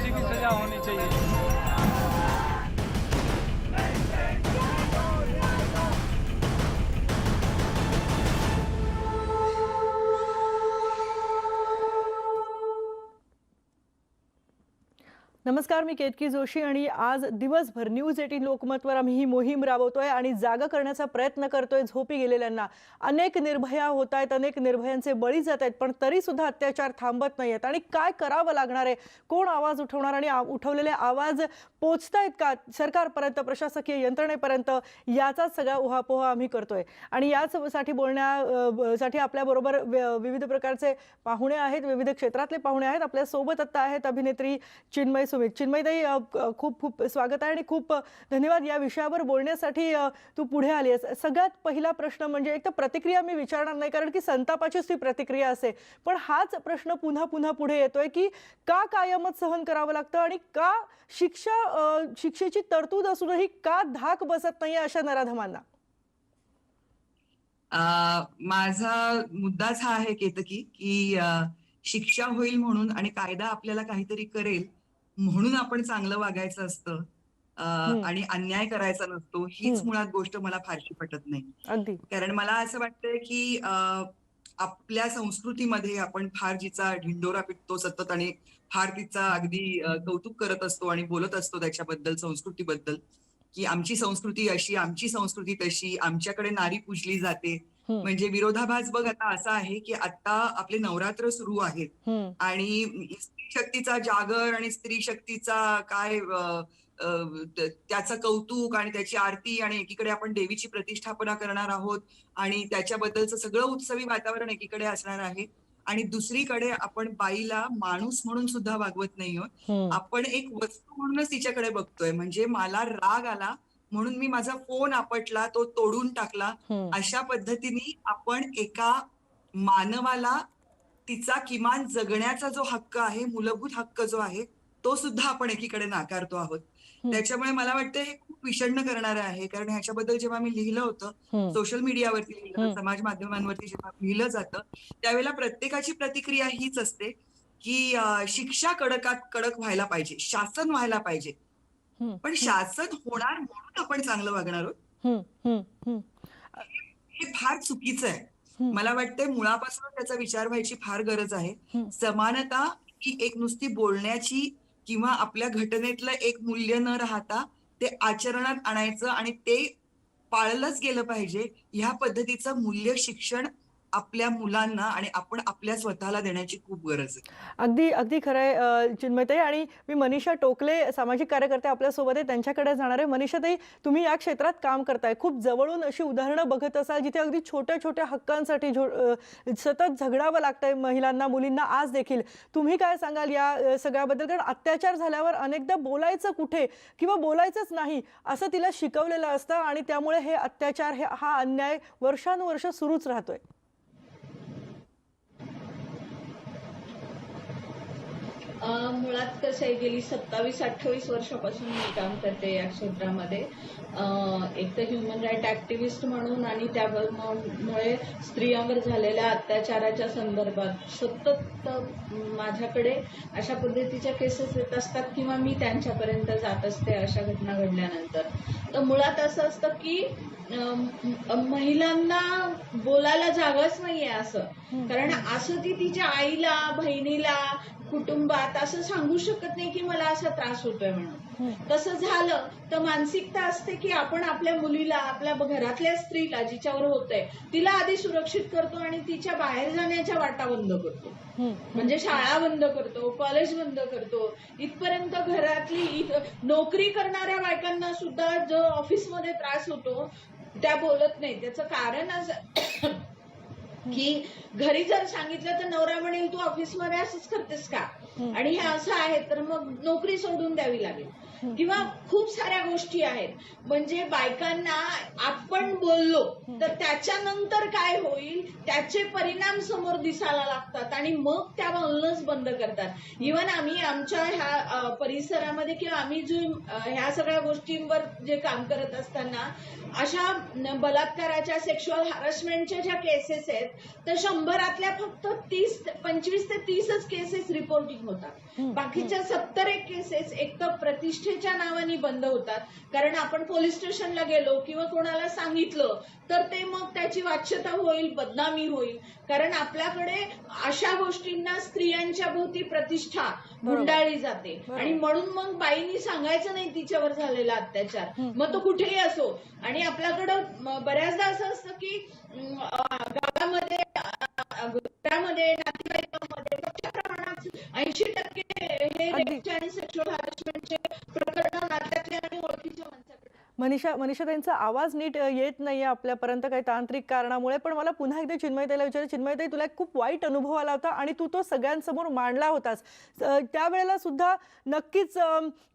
फांसी की सजा होनी चाहिए। नमस्कार मी केतकी जोशी आणि आज दिवसभर न्यूज एटीन लोकमतवर आम्ही ही मोहीम राबवतोय आणि जागा करण्याचा प्रयत्न करतोय झोपी गेलेल्यांना. अनेक निर्भया होत आहेत अनेक निर्भयांचे बळी जात आहेत पण तरी सुद्धा अत्याचार थांबत नाही आहेत आणि काय करावं लागणार आहे? कोण आवाज उठवणार आणि आ- उठवलेले आवाज पोचतायत का? सरकारपर्यंत प्रशासकीय यंत्रणेपर्यंत याचाच सगळा उहापोह आम्ही करतोय. आणि याच साठी बोलण्या साठी आपल्याबरोबर विविध प्रकारचे पाहुणे आहेत विविध क्षेत्रातले पाहुणे आहेत. आपल्यासोबत आता आहेत अभिनेत्री चिन्मय सुमित चिन्मयताई खूप खूप स्वागत आहे आणि खूप धन्यवाद या विषयावर बोलण्यासाठी तू पुढे आली आहेस. सगळ्यात पहिला प्रश्न म्हणजे एक तर प्रतिक्रिया मी विचारणार नाही कारण की संतापाचीच ती प्रतिक्रिया असे. पण हाच प्रश्न पुन्हा पुन्हा पुढे येतोय की का कायमच सहन करावं लागतं आणि का शिक्षा शिक्षेची तरतूद असूनही का धाक बसत नाही अशा नराधमांना? माझा मुद्दाच हा आहे केतकी की शिक्षा होईल म्हणून आणि कायदा आपल्याला काहीतरी करेल म्हणून आपण चांगलं वागायचं असतं. आणि अन्याय करायचा नसतो हीच. मुळात गोष्ट मला फारशी पटत नाही कारण मला असं वाटतंय की आपल्या संस्कृतीमध्ये आपण फार जिचा ढिंडोरा पिटतो सतत आणि फार तिचा अगदी कौतुक करत असतो आणि बोलत असतो त्याच्याबद्दल संस्कृतीबद्दल की आमची संस्कृती अशी आमची संस्कृती तशी आमच्याकडे नारी पूजली जाते. म्हणजे विरोधाभास बघ आता असा आहे की आता आपले नवरात्र सुरू आहेत. आणि शक्तीचा जागर आणि स्त्री शक्तीचा काय त्याचं कौतुक आणि त्याची आरती आणि एकीकडे आपण देवीची प्रतिष्ठापना करणार आहोत आणि त्याच्याबद्दलचं सगळं उत्सवी वातावरण एकीकडे असणार आहे आणि दुसरीकडे आपण बाईला माणूस म्हणून सुद्धा वागवत नाही आहोत हम्म. आपण एक वस्तू म्हणूनच तिच्याकडे बघतोय म्हणजे मला राग आला म्हणून मी माझा फोन आपटला तो तोडून टाकला हम्म. अशा पद्धतीने आपण एका मानवाला तिचा किमान जगण्याचा जो हक्क आहे मूलभूत हक्क जो आहे तो सुद्धा आपण एकीकडे नाकारतो आहोत. त्याच्यामुळे मला वाटतं हे खूप विषण्ण करणारं आहे कारण ह्याच्याबद्दल जेव्हा मी लिहिलं होतं. सोशल मीडियावरती लिहिलं. समाज माध्यमांवरती जेव्हा लिहिलं जातं त्यावेळेला प्रत्येकाची प्रतिक्रिया हीच असते की शिक्षा कडकात कडक व्हायला पाहिजे शासन व्हायला पाहिजे. पण शासन होणार म्हणून आपण चांगलं वागणार आहोत. हे फार चुकीचं आहे. मला वाटतंय मुळापासून त्याचा विचार व्हायची फार गरज आहे. समानता ही एक नुसती बोलण्याची किंवा आपल्या घटनेतलं एक मूल्य न राहता ते आचरणात आणायचं आणि ते पाळलंच गेलं पाहिजे ह्या पद्धतीचं मूल्य शिक्षण आपल्या मुलांना आणि आपण आपल्या स्वतःला देण्याची खूप गरज आहे. अगदी अगदी खरं आहे चिन्मयताई. आणि मी मनीषा टोकले सामाजिक कार्यकर्ते आपल्यासोबत आहे. त्यांच्याकडे जाणार आहे. मनीषाताई तुम्ही या क्षेत्रात काम करताय. खूप जवळून अशी उदाहरणं बघत असाल जिथे अगदी छोट्या छोट्या हक्कांसाठी झो सतत झगडावं लागतंय महिलांना मुलींना आज देखील. तुम्ही काय सांगाल या सगळ्याबद्दल? कारण अत्याचार झाल्यावर अनेकदा बोलायचं कुठे किंवा बोलायचंच नाही असं तिला शिकवलेलं असतं. आणि त्यामुळे हे अत्याचार हे हा अन्याय वर्षानुवर्ष सुरूच राहतोय. मुळात कसं आहे गेली सत्तावीस अठ्ठावीस वर्षापासून मी काम करते या क्षेत्रामध्ये. एक तर ह्युमन राईट ऍक्टिव्हिस्ट म्हणून आणि त्यामुळे स्त्रियांवर झालेल्या अत्याचाराच्या संदर्भात सतत माझ्याकडे अशा पद्धतीच्या केसेस येत असतात किंवा मी त्यांच्यापर्यंत जात असते अशा घटना घडल्यानंतर. तर मुळात असं असतं की महिलांना बोलायला जागाच नाहीये असं. कारण असं ती तिच्या आईला बहिणीला कुटुंबात असं सांगू शकत नाही की मला असा त्रास होतोय म्हणून. तसं झालं तर मानसिकता असते की आपण आपल्या मुलीला आपल्या घरातल्या स्त्रीला जिच्यावर होतंय तिला आधी सुरक्षित करतो आणि तिच्या बाहेर जाण्याच्या वाटा बंद करतो. म्हणजे शाळा बंद करतो कॉलेज बंद करतो. इथपर्यंत घरातली नोकरी करणाऱ्या बायकांना सुद्धा जो ऑफिसमध्ये त्रास होतो त्या बोलत नाही. त्याचं कारण असं की घरी जर सांगितलं तर नवरा म्हणेल तू ऑफिसमध्ये असंच करतेस का? आणि हे असं आहे तर मग नोकरी सोडून द्यावी लागेल. किंवा खूप साऱ्या गोष्टी आहेत. म्हणजे बायकांना आपण बोललो तर त्याच्यानंतर काय होईल? त्याचे परिणाम समोर दिसायला लागतात आणि मग त्या बोलणंच बंद करतात. इव्हन आम्ही आमच्या ह्या परिसरामध्ये किंवा आम्ही जो ह्या सगळ्या गोष्टींवर जे काम करत असताना अशा बलात्काराच्या सेक्शुअल हॅरसमेंटच्या ज्या केसेस आहेत तर शंभरातल्या फक्त तीस पंचवीस ते तीसच केसेस रिपोर्टिंग होतात. बाकीच्या सत्तर एक केसेस एक तर प्रतिष्ठेच्या नावाने बंद होतात. कारण आपण पोलीस स्टेशनला गेलो किंवा कोणाला सांगितलं तर ते मग त्याची वाच्यता होईल बदनामी होईल. कारण आपल्याकडे अशा गोष्टींना स्त्रियांच्या भोवती प्रतिष्ठा गुंडाळली जाते. आणि म्हणून मग बाईनी सांगायचं नाही तिच्यावर झालेला अत्याचार. मग तो कुठेही असो. आणि आपल्याकडं बऱ्याचदा असं असतं की मनीषा मनीषा त्यांचा आवाज नीट येत येत नाहीये आपल्यापर्यंत काही तांत्रिक कारणामुळे. पण मला पुन्हा एकदा चिन्मयताईला विचार चिन्मयताई तुला एक खूप वाईट अनुभव आला होता आणि तू तो सगळ्यांसमोर मांडला होतास. त्यावेळेला सुद्धा नक्कीच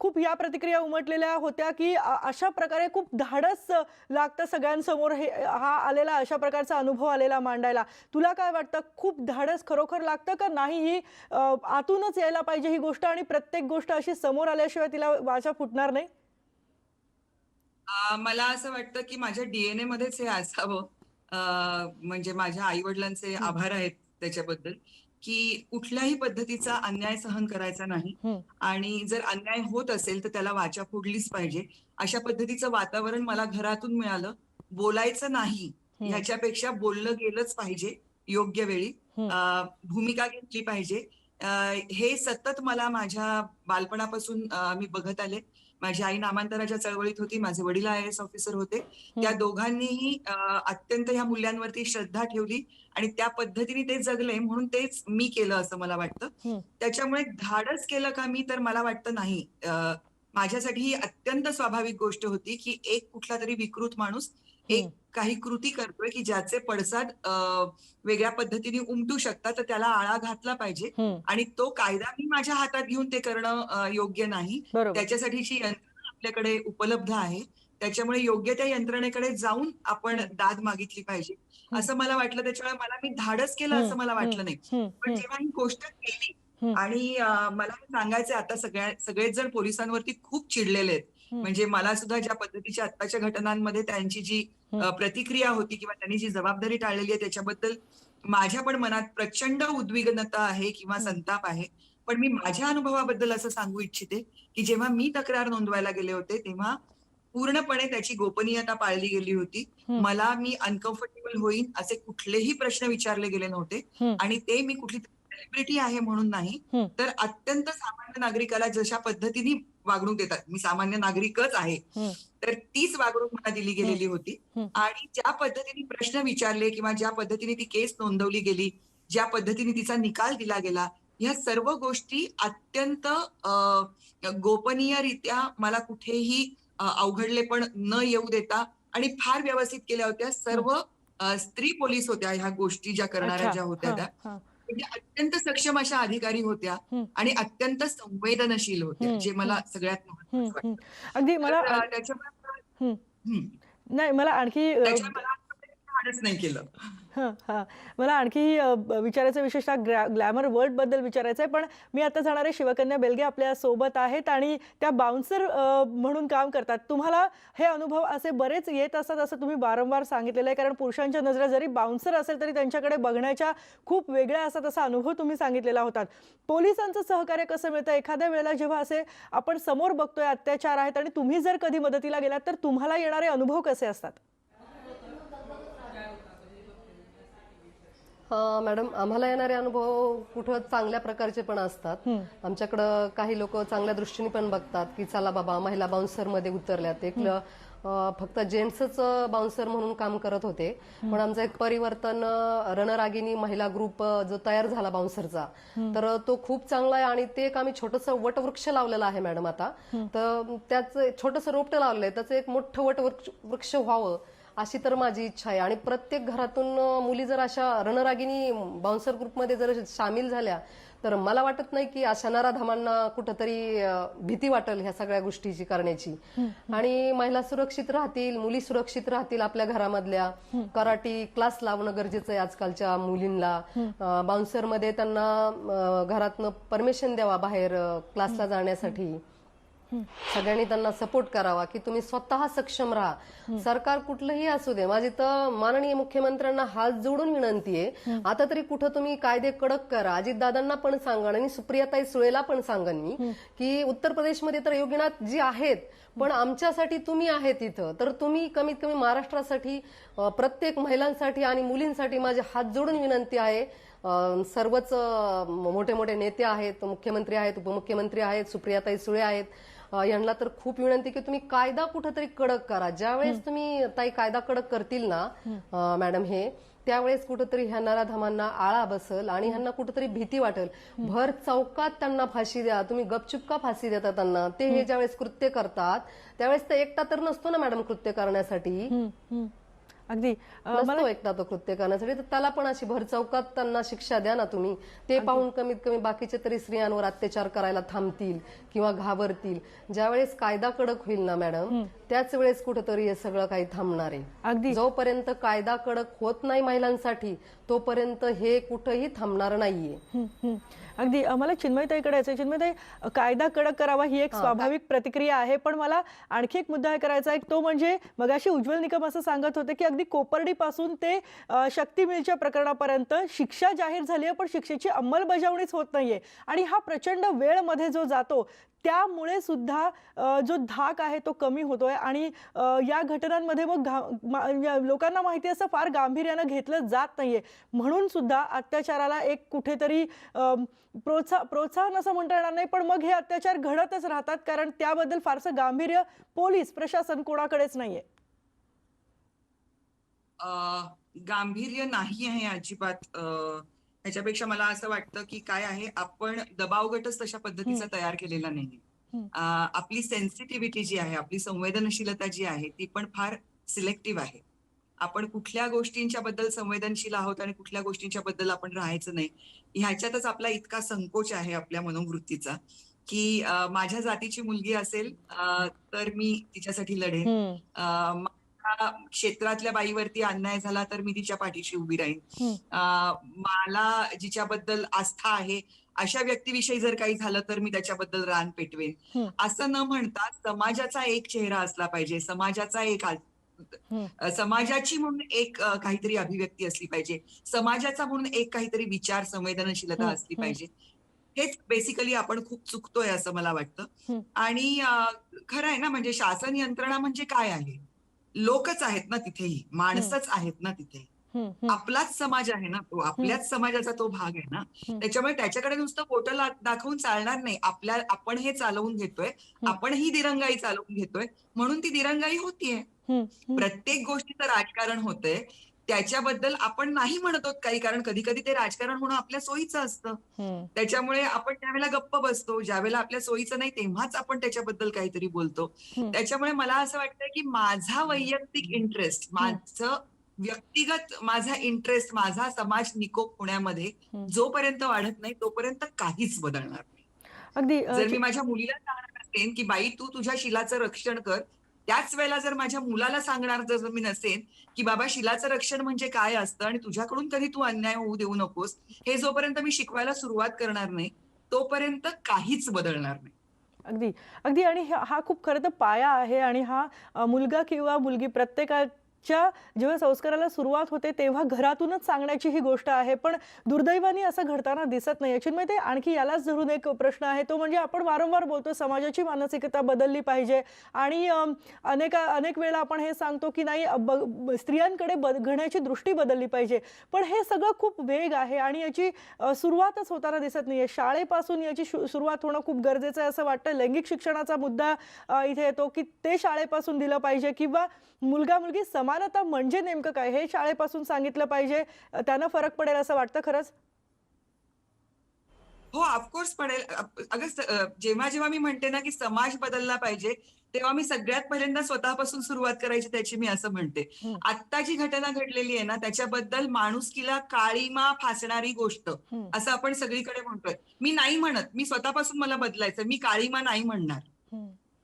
खूप या प्रतिक्रिया उमटलेल्या होत्या की अशा प्रकारे खूप धाडस लागतं सगळ्यांसमोर हे हा आलेला अशा प्रकारचा अनुभव आलेला मांडायला. तुला काय वाटतं? खूप धाडस खरोखर लागतं का? नाही ही आतूनच यायला पाहिजे ही गोष्ट आणि प्रत्येक गोष्ट अशी समोर आल्याशिवाय तिला वाचा फुटणार नाही? मला असं वाटतं की माझ्या डीएनए मध्येच हे असावं. म्हणजे माझ्या आई वडिलांचे आभार आहेत त्याच्याबद्दल की कुठल्याही पद्धतीचा अन्याय सहन करायचा नाही. आणि जर अन्याय होत असेल तर त्याला वाचा फोडलीच पाहिजे. अशा पद्धतीचं वातावरण मला घरातून मिळालं. बोलायचं नाही. ह्याच्यापेक्षा बोललं गेलंच पाहिजे योग्य वेळी. भूमिका घेतली पाहिजे. हे सतत मला माझ्या बालपणापासून मी बघत आले. माझी आई नामांतराच्या चळवळीत होती माझे वडील आय एस ऑफिसर होते. त्या दोघांनीही अत्यंत ह्या मूल्यांवरती श्रद्धा ठेवली आणि त्या पद्धतीने ते जगले म्हणून तेच मी केलं असं मला वाटतं. त्याच्यामुळे धाडस केलं का मी तर मला वाटतं नाही. माझ्यासाठी ही अत्यंत स्वाभाविक गोष्ट होती की एक कुठला तरी विकृत माणूस एक काही कृती करतोय की ज्याचे पडसाद वेगळ्या पद्धतीने उमटू शकतात तर त्याला आळा घातला पाहिजे. आणि तो कायदा मी माझ्या हातात घेऊन ते करणं योग्य नाही. त्याच्यासाठीची यंत्रणा आपल्याकडे उपलब्ध आहे. त्याच्यामुळे योग्य त्या यंत्रणेकडे जाऊन आपण दाद मागितली पाहिजे. असं मला वाटलं. त्याच्यामुळे मला मी धाडस केलं असं मला वाटलं नाही. पण. जेव्हा ही गोष्ट केली. आणि मला सांगायचंय आता सगळ्या सगळेच जण पोलिसांवरती खूप चिडलेले आहेत. म्हणजे मला सुद्धा ज्या पद्धतीच्या आत्ताच्या घटनांमध्ये त्यांची जी प्रतिक्रिया होती किंवा त्यांनी जी जबाबदारी टाळलेली आहे त्याच्याबद्दल माझ्या पण मनात प्रचंड उद्विग्नता आहे किंवा संताप आहे. पण मी माझ्या अनुभवाबद्दल असं सांगू इच्छिते की जेव्हा मी तक्रार नोंदवायला गेले होते तेव्हा पूर्णपणे त्याची गोपनीयता पाळली गेली होती. मला मी अनकम्फर्टेबल होईन असे कुठलेही प्रश्न विचारले गेले नव्हते. आणि ते मी कुठली सेलिब्रिटी आहे म्हणून नाही. तर अत्यंत सामान्य नागरिकाला जशा पद्धतीने वागणूक देतात मी सामान्य नागरिकच आहे. तर तीच वागणूक मला दिली गेलेली होती. आणि ज्या पद्धतीने प्रश्न विचारले किंवा ज्या पद्धतीने ती केस नोंदवली गेली ज्या पद्धतीने तिचा निकाल दिला गेला ह्या सर्व गोष्टी अत्यंत गोपनीयरित्या मला कुठेही अं, अवघडलेपण न येऊ देता आणि फार व्यवस्थित केल्या होत्या सर्व स्त्री पोलीस होत्या ह्या गोष्टी ज्या करणाऱ्या. ज्या होत्या त्या. म्हणजे अत्यंत सक्षम अशा अधिकारी होत्या. आणि अत्यंत संवेदनशील होत्या जे मला सगळ्यात महत्वाचं. वाटतं अगदी मला त्याच्यामुळे. नाही मला आणखी नाही केलं मला आणखी विचारायचं विशेषतः ग्लॅ ग्लॅमर वर्ल्डबद्दल विचारायचं आहे पण मी आता जाणारे शिवकन्या बेलगे आपल्यासोबत आहेत आणि त्या बाउन्सर म्हणून काम करतात. तुम्हाला हे अनुभव असे बरेच येत असतात असं तुम्ही वारंवार सांगितलेलं आहे कारण पुरुषांच्या नजरा जरी बाउन्सर असेल तरी त्यांच्याकडे बघण्याच्या खूप वेगळ्या असतात असा अनुभव तुम्ही सांगितलेला होता. पोलिसांचं सहकार्य कसं मिळतं? एखाद्या वेळेला जेव्हा असे आपण समोर बघतोय अत्याचार आहेत आणि तुम्ही जर कधी मदतीला गेलात तर तुम्हाला येणारे अनुभव कसे असतात? मॅडम आम्हाला येणारे अनुभव कुठं चांगल्या प्रकारचे पण असतात. आमच्याकडं काही लोक चांगल्या दृष्टीने पण बघतात की चला बाबा महिला बाउन्सरमध्ये उतरल्यात एक फक्त जेंट्सच बाउन्सर म्हणून काम करत होते. पण आमचं एक परिवर्तन रणरागिनी महिला ग्रुप जो तयार झाला बाउन्सरचा तर तो खूप चांगला आहे आणि ते एक आम्ही छोटस वटवृक्ष लावलेलं आहे मॅडम आता. तर त्याचं छोटस रोपटं लावलंय. त्याचं एक मोठं वटवृक्ष वृक्ष व्हावं. अशी तर माझी इच्छा आहे. आणि प्रत्येक घरातून मुली जर अशा रणरागिनी बाउन्सर ग्रुपमध्ये जर सामील झाल्या तर मला वाटत नाही की अशा नराधामांना कुठंतरी भीती वाटेल ह्या सगळ्या गोष्टीची करण्याची. आणि महिला सुरक्षित राहतील मुली सुरक्षित राहतील आपल्या घरामधल्या. कराटी क्लास लावणं गरजेचं आहे आजकालच्या मुलींना. बाउन्सरमध्ये त्यांना घरातनं परमिशन द्यावा बाहेर क्लासला जाण्यासाठी. सगळ्यांनी त्यांना सपोर्ट करावा की तुम्ही स्वतः सक्षम राहा. सरकार कुठलंही असू दे माझी तर माननीय मुख्यमंत्र्यांना हात जोडून विनंती आहे. आता तरी कुठं तुम्ही कायदे कडक करा. अजितदादांना पण सांगण आणि सुप्रियाताई सुळेला पण सांगन मी की उत्तर प्रदेशमध्ये तर योगीनाथ जी आहेत पण आमच्यासाठी तुम्ही आहेत इथं. तर तुम्ही कमीत कमी महाराष्ट्रासाठी प्रत्येक महिलांसाठी आणि मुलींसाठी माझे हात जोडून विनंती आहे. सर्वच मोठे मोठे नेते आहेत मुख्यमंत्री आहेत उपमुख्यमंत्री आहेत सुप्रियाताई सुळे आहेत. यांना तर खूप विनंती की तुम्ही कायदा कुठंतरी कडक करा. ज्यावेळेस तुम्ही ताई कायदा कडक करतील ना मॅडम हे त्यावेळेस कुठंतरी ह्या नराधामांना आळा बसल आणि ह्यांना कुठंतरी भीती वाटेल. भर चौकात त्यांना फाशी द्या तुम्ही गपचूप का फाशी देता त्यांना. ते हे ज्यावेळेस कृत्य करतात त्यावेळेस ते एकटा तर नसतो ना मॅडम कृत्य करण्यासाठी. अगदी. मला एकटा तो कृत्य करण्यासाठी तर त्याला पण अशी भर चौकात त्यांना शिक्षा द्या ना तुम्ही. ते पाहून कमीत कमी बाकीचे तरी स्त्रियांवर अत्याचार करायला थांबतील किंवा घाबरतील. ज्यावेळेस कायदा कडक होईल ना मॅडम त्याच वेळेस कुठेतरी हे सगळं काही थांबणार आहे. अगदी. जोपर्यंत कायदा कडक होत नाही महिलांसाठी तोपर्यंत हे कुठंही थांबणार नाहीये. अगदी. मला चिन्मयताईकडे यायचं चिन्मयताई कायदा कडक करावा ही एक स्वाभाविक प्रतिक्रिया आहे पण मला आणखी एक मुद्दा करायचा आहे. तो म्हणजे मगाशी उज्ज्वल निकम असं सांगत होते की अगदी कोपर्डीपासून ते शक्ती मिलच्या प्रकरणापर्यंत शिक्षा जाहीर झाली आहे पण शिक्षेची अंमलबजावणीच होत नाहीये. आणि हा प्रचंड वेळमध्ये जो जातो त्यामुळे सुद्धा जो धाक आहे तो कमी होतोय. आणि या घटनांमध्ये मग घा- लोकांना माहिती असं फार गांभीर्यानं घेतलं जात नाहीये. म्हणून सुद्धा अत्याचाराला एक कुठेतरी प्रोत्सा प्रोत्साह प्रोत्साहन असं म्हणता येणार नाही पण मग हे अत्याचार घडतच राहतात कारण त्याबद्दल फारसं गांभीर्य पोलीस प्रशासन कोणाकडेच नाहीये. आहे गांभीर्य नाही आहे अजिबात. ह्याच्यापेक्षा मला असं वाटतं की काय आहे आपण दबाव गटच तशा पद्धतीचा तयार केलेला नाही. आपली सेन्सिटिव्हिटी जी आहे आपली संवेदनशीलता जी आहे ती पण फार सिलेक्टिव्ह आहे. आपण कुठल्या गोष्टींच्या बद्दल संवेदनशील आहोत आणि कुठल्या गोष्टींच्या बद्दल आपण राहायचं नाही ह्याच्यातच आपला इतका संकोच आहे आपल्या मनोवृत्तीचा की माझ्या जातीची मुलगी असेल तर मी तिच्यासाठी लढेन. माझ्या क्षेत्रातल्या बाईवरती अन्याय झाला तर मी तिच्या पाठीशी उभी राहीन. मला जिच्याबद्दल आस्था आहे अशा व्यक्तीविषयी जर काही झालं तर मी त्याच्याबद्दल रान पेटवेन. असं न म्हणता समाजाचा एक चेहरा असला पाहिजे समाजाचा एक समाजाची म्हणून एक काहीतरी अभिव्यक्ती असली पाहिजे. समाजाचा म्हणून एक काहीतरी विचार संवेदनशीलता असली. पाहिजे. हेच बेसिकली आपण खूप चुकतोय असं मला वाटतं. आणि खरं आहे ना म्हणजे शासन यंत्रणा म्हणजे काय आहे? लोकच आहेत ना तिथेही माणसंच आहेत ना तिथे. आपलाच समाज आहे ना तो आपल्याच समाजाचा तो भाग आहे ना. त्याच्यामुळे त्याच्याकडे नुसतं बोटं दाखवून चालणार नाही. आपल्या आपण हे चालवून घेतोय आपण ही दिरंगाई चालवून घेतोय म्हणून ती दिरंगाई होतीये. प्रत्येक गोष्टीचं राजकारण होतंय. त्याच्याबद्दल आपण नाही म्हणत आहोत काही कारण कधी कधी ते राजकारण होणं आपल्या सोयीचं असतं. त्याच्यामुळे आपण त्यावेळेला गप्प बसतो ज्यावेळेला आपल्या सोयीचं नाही तेव्हाच आपण त्याच्याबद्दल काहीतरी बोलतो. त्याच्यामुळे मला असं वाटतं की माझा वैयक्तिक इंटरेस्ट माझं व्यक्तिगत माझा इंटरेस्ट माझा समाज निकोप होण्यामध्ये. जोपर्यंत वाढत नाही तोपर्यंत काहीच बदलणार नाही अगदी जर मी माझ्या मुलीला सांगणार असेन की बाई तू तुझ्या शिलाचं रक्षण कर त्याच वेळेला जर माझ्या मुलाला सांगणार जर मी नसेन की बाबा शिलाचं रक्षण म्हणजे काय असतं आणि तुझ्याकडून कधी तू अन्याय होऊ देऊ नकोस हे जोपर्यंत मी शिकवायला सुरुवात करणार नाही तोपर्यंत काहीच बदलणार नाही. अगदी. अगदी आणि हा खूप खरं तर पाया आहे आणि हा मुलगा किंवा मुलगी प्रत्येका च्या जेव्हा संस्काराला सुरुवात होते तेव्हा घरातूनच सांगण्याची ही गोष्ट आहे. पण दुर्दैवाने असं घडताना दिसत नाही. याची ते आणखी यालाच धरून एक प्रश्न आहे. तो म्हणजे आपण वारंवार बोलतो समाजाची मानसिकता बदलली पाहिजे. आणि अनेक अनेक वेळा आपण हे सांगतो की नाही ब- ब- स्त्रियांकडे बघण्याची दृष्टी बदलली पाहिजे. पण हे सगळं खूप वेग आहे आणि याची सुरुवातच होताना दिसत नाहीये. शाळेपासून याची शु- सुरुवात होणं खूप गरजेचं आहे असं वाटतं. लैंगिक शिक्षणाचा मुद्दा इथे येतो की ते शाळेपासून दिलं पाहिजे किंवा मुलगा मुलगी समानता म्हणजे नेमकं काय? हे शाळेपासून सांगितलं पाहिजे. त्यानं फरक पडेल असं वाटतं खरंच? हो ऑफकोर्स पडेल. अगं जेव्हा जेव्हा मी म्हणते ना की समाज बदलला पाहिजे तेव्हा मी सगळ्यात पहिल्यांदा स्वतःपासून सुरुवात करायची त्याची मी असं म्हणते. आत्ता जी घटना घडलेली आहे ना त्याच्याबद्दल माणुसकीला काळीमा फासणारी गोष्ट. असं आपण सगळीकडे म्हणतोय. मी नाही म्हणत. मी स्वतःपासून मला बदलायचं मी काळीमा नाही म्हणणार.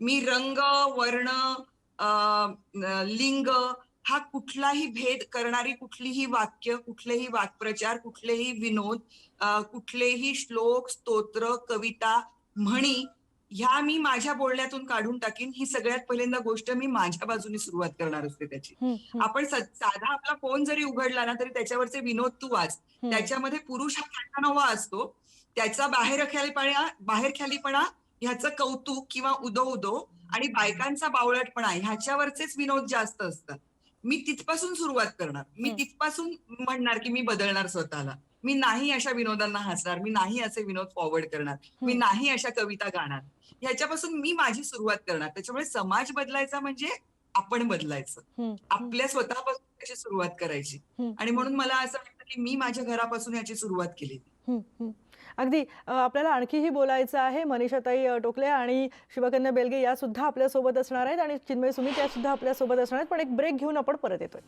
मी रंग वर्ण लिंग हा कुठलाही भेद करणारी कुठलीही वाक्य कुठलेही वाक्प्रचार कुठलेही विनोद कुठलेही श्लोक स्तोत्र कविता म्हणी ह्या मी माझ्या बोलण्यातून काढून टाकीन. ही सगळ्यात पहिल्यांदा गोष्ट मी माझ्या बाजूने सुरुवात करणार असते त्याची. आपण साधा आपला फोन जरी उघडला ना तरी त्याच्यावरचे विनोद तू वाच. त्याच्यामध्ये पुरुष हा खाटानवा असतो. त्याचा बाहेर ख्यालीपणा बाहेर ख्यालीपणा ह्याचं कौतुक किंवा उदो उदो आणि बायकांचा बावळटपणा ह्याच्यावरचेच विनोद जास्त असतात. मी तिथपासून सुरुवात करणार. मी. तिथपासून म्हणणार की मी बदलणार स्वतःला. मी नाही अशा विनोदांना हसणार मी नाही असे विनोद फॉरवर्ड करणार मी. नाही अशा कविता गाणार. ह्याच्यापासून मी माझी सुरुवात करणार. त्याच्यामुळे समाज बदलायचा म्हणजे आपण बदलायचं. आपल्या स्वतःपासून त्याची सुरुवात करायची. आणि म्हणून मला असं वाटतं की मी माझ्या घरापासून याची सुरुवात केली. अगदी आपल्याला आणखीही बोलायचं आहे. मनीषाताई टोकले आणि शिवकन्या बेलगे या सुद्धा आपल्यासोबत असणार आहेत आणि चिन्मय सुमित या सुद्धा आपल्यासोबत असणार आहेत. पण एक ब्रेक घेऊन आपण परत येतोय.